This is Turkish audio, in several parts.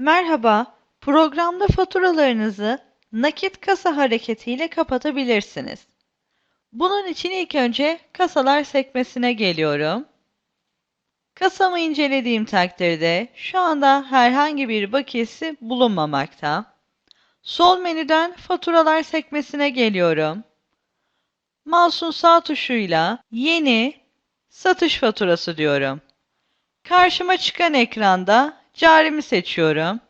Merhaba, programda faturalarınızı nakit kasa hareketiyle kapatabilirsiniz. Bunun için ilk önce kasalar sekmesine geliyorum. Kasamı incelediğim takdirde şu anda herhangi bir bakiyesi bulunmamakta. Sol menüden faturalar sekmesine geliyorum. Mouse'un sağ tuşuyla yeni satış faturası diyorum. Karşıma çıkan ekranda carimi seçiyorum.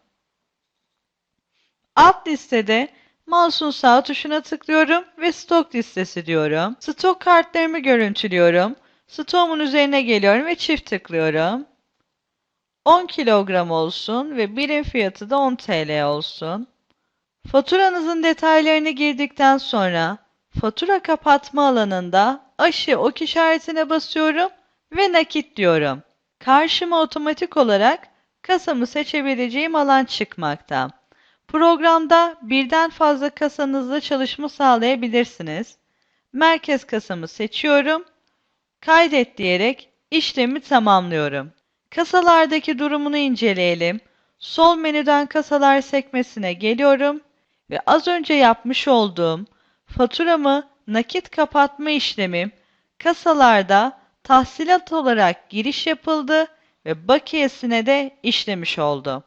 Alt listede mouse'un sağ tuşuna tıklıyorum ve stok listesi diyorum. Stok kartlarımı görüntülüyorum. Stoğumun üzerine geliyorum ve çift tıklıyorum. 10 kilogram olsun ve birim fiyatı da 10 TL olsun. Faturanızın detaylarını girdikten sonra fatura kapatma alanında aşı ok işaretine basıyorum ve nakit diyorum. Karşıma otomatik olarak kasamı seçebileceğim alan çıkmakta. Programda birden fazla kasanızla çalışma sağlayabilirsiniz. Merkez kasamı seçiyorum. Kaydet diyerek işlemi tamamlıyorum. Kasalardaki durumunu inceleyelim. Sol menüden kasalar sekmesine geliyorum ve az önce yapmış olduğum faturamı nakit kapatma işlemim kasalarda tahsilat olarak giriş yapıldı ve bakiyesine de işlemiş oldu.